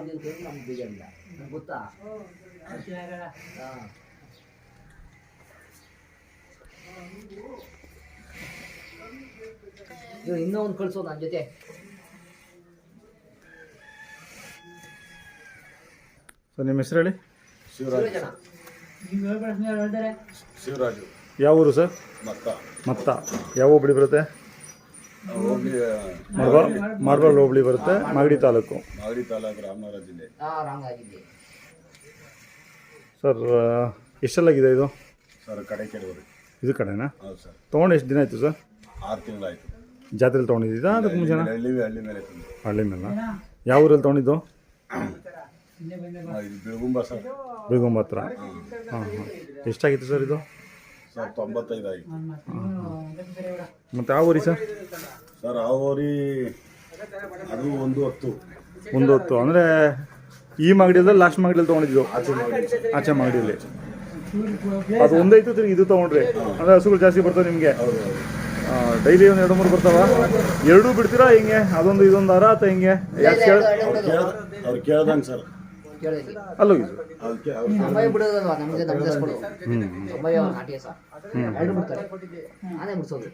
ಕೇಳಿ ನಮ್ಗೆ ನಂಗೆ ಗೊತ್ತಾ? ಹಾಂ. ಇವ್ನು ಇನ್ನೂ ಒಂದು ಕಳಿಸೋ ನನ್ನ ಜೊತೆ. ಸೊ ನಿಮ್ಮ ಹೆಸರು ಹೇಳಿ? ಶಿವರಾಜ್ ಶಿವರಾಜು. ಯಾವ ಊರು ಸರ್? ಮತ್ತ. ಮತ್ತ. ಯಾವ ಬಿಡಿ ಬರುತ್ತೆ? ಮರ್ಬಾಳ್ ಹೋಬಳಿ ಬರುತ್ತೆ ಮಾಗಡಿ ತಾಲೂಕು. ಮಾಗಡಿ ತಾಲೂಕು ರಾಮನಗರ ಜಿಲ್ಲೆ. ಸರ್ ಎಷ್ಟೆಲ್ಲಾಗಿದೆ ಇದು? ಸರ್ ಕಡೆ ಕೆಡವರು. ಇದು ಕಡೆನಾ? ಹೌದು ಸರ್. ತೊಗೊಂಡು ಎಷ್ಟು ದಿನ ಆಯಿತು ಸರ್? ಆರು ತಿಂಗಳಾಯ್ತು. ಜಾತ್ರೆಲಿ ತೊಗೊಂಡಿದ್ದೀರಾ? ಅದಕ್ಕೆ ಮುಂಚೆನ? ಹಳ್ಳಿ ಹಳ್ಳಿ ಮೇಲೆ ಹಳ್ಳಿ ಮೇಲೆ? ಯಾವ ಊರಲ್ಲಿ ತೊಗೊಂಡಿದ್ದು? ಇದು ಬೆಳಗುಂಬ ಸರ್. ಬೆಳಗುಂಬ ಹತ್ರ. ಹಾಂ ಹಾಂ. ಎಷ್ಟಾಗಿತ್ತು ಸರ್ ಇದು? ಸರ್ ತೊಂಬತ್ತೈದು ಆಯಿತು ಮತ್ತು ಯಾವ ಊರಿ ಸರ್? ಸರ್ ಆ ಊರಿ ಅದು ಒಂದು ಹತ್ತು. ಒಂದು ಹೊತ್ತು. ಅಂದರೆ ಈ ಮಗಡಿಯಲ್ಲಿ ಲಾಸ್ಟ್ ಮಾಗಡಿಯಲ್ಲಿ ತೊಗೊಂಡಿದ್ದು? ಆಚೆ ಮಾಗಡಿಯಲ್ಲಿ. ಅದು ಒಂದೈತು ತಿರ್ಗಿ ಇದು ತೊಗೊಂಡ್ರಿ? ಅಂದರೆ ಹಸುಗಳು ಜಾಸ್ತಿ ಬರ್ತವೆ ನಿಮಗೆ? ಡೈಲಿ ಒಂದು ಎರಡು ಮೂರು ಬರ್ತಾವ? ಎರಡೂ ಬಿಡ್ತೀರಾ ಹಿಂಗೆ? ಅದೊಂದು ಇದೊಂದು ಅರ ಅಥವಾ ಹಿಂಗೆ? ಯಾಕೆ ಕೇಳ ಅವ್ರು ಕೇಳ್ದಂಗೆ ಸರ್. ಬಿಡೋದಲ್ವಾ ನಮಗೆ ನಮ್ಗೆ ಕೊಡು ಅಮ್ಮಯ್ಯ ನಾಟಿ ಸಹ ಎರಡು ಬಿಡ್ತಾರೆ ನಾನೇ ಬಿಡ್ಸೋದು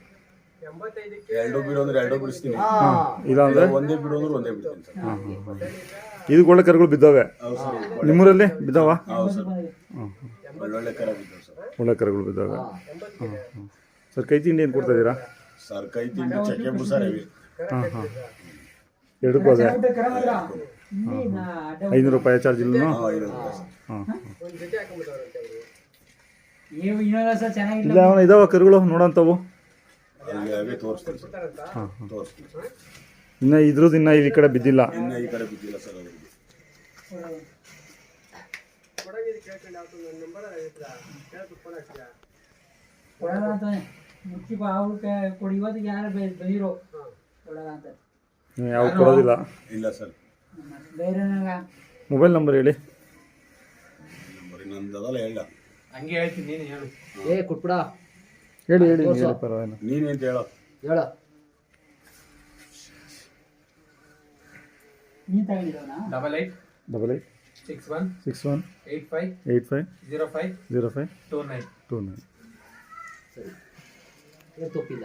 ಎರಡು ಬಿಡು ಅಂದ್ರೆ ಎರಡು ಬಿಡಿಸ್ತೀನಿ ಹಾಂ ಇಲ್ಲ ಅಂದರೆ ಒಂದೇ ಬಿಡು ಅಂದ್ರೆ ಒಂದೇ ಬಿಡ್ತೀನಿ ಸರ್ ಇದು ಒಳ್ಳೆ ಕರುಗಳು ಬಿದ್ದಾವೆ? ಸರ್ ನಿಮ್ಮೂರಲ್ಲಿ ಬಿದ್ದಾವ? ಹೌದು ಸರ್ ಹಾಂ ಒಳ್ಳೊಳ್ಳೆ ಕರ ಬಿದ್ದವು ಸರ್ ಒಳ್ಳೆ ಕರುಗಳು ಬಿದ್ದಾವೆ. ಸರ್ ಕೈ ತಿಂಡಿ ಏನು ಕೊಡ್ತಾ ಇದ್ದೀರಾ? ಸರ್ ಕೈ ತಿಂಡಿ ಚಕ್ಕೆ ಬುಸಾರ್. ಇವೆ ಹಾಂ ಹಾಂ. ಎರಡಕ್ಕೂ ಅದೇ ಐನೂರು ರೂಪಾಯಿ ಚಾರ್ಜ್ ಇಲ್ಲ ಇಲ್ಲ ಅವನ ಇದಾವ ಕರುಗಳು ನೋಡಂತವು ಇನ್ನ ಇದ್ರದ್ದು ಇನ್ನ ಈ ಕಡೆ ಬಿದ್ದಿಲ್ಲ. ಯಾವ ಕೊಡೋದಿಲ್ಲ. ಇಲ್ಲ ಸರ್. ಮೊಬೈಲ್ ನಂಬರ್ ಹೇಳಿ. ಬರೀ ಹೇಳ್ತೀನಿ ನೀನು ಹೇಳು. ಏ ಕೊಟ್ಬಿಡ. ಹೇಳಿ ಹೇಳಿ ಹೇಳಿ ಪರವಾಗಿಲ್ಲ. ನೀನೇಂತ ಅಂತ ಹೇಳು. ನೀನ್ ತಗೊಂಡಿರೋನಾ? Double eight double eight six one six one eight five eight five zero five zero five two nine two nine ಸರಿ ತಪ್ಪಿಲ್ಲ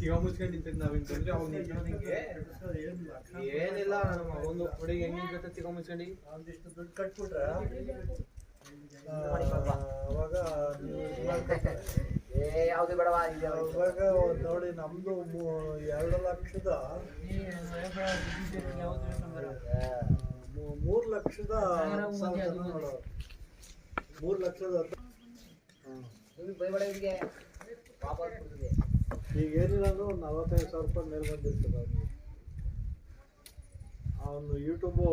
ಈಗ ಮುಚ್ಕೊಂಡು ನಿಂತಿದ್ ನಾವೇನ್ ತೊಂದ್ರೆ ಅವ್ನು ನಿಂತಿರೋದಿಂಗೆ ಏನಿಲ್ಲ ನಮ್ಮ ಒಂದು ಹುಡುಗಿ ಹೆಂಗ್ ನಿಂತಿರುತ್ತೆ ತಿಗೋ ಮುಚ್ಕೊಂಡು. ಒಂದಿಷ್ಟು ದುಡ್ಡು ಕಟ್ಬಿಟ್ರ ಅವಾಗ ಯಾವುದು ಬೇಡವಾ ನೋಡಿ ನಮ್ದು ಮೂ- ಎರಡು ಲಕ್ಷದ ಮೂರು ಲಕ್ಷದ. ಮೂರ್ ಲಕ್ಷದ ಈಗ ಏನಿಲ್ಲ ಅಂದ್ರೆ ಒಂದು ನಲವತ್ತೈದು ಸಾವಿರ ರೂಪಾಯಿ ಮೇಲೆ ಬಂದಿರ್ತದೆ ಅವನು ಯೂಟ್ಯೂಬು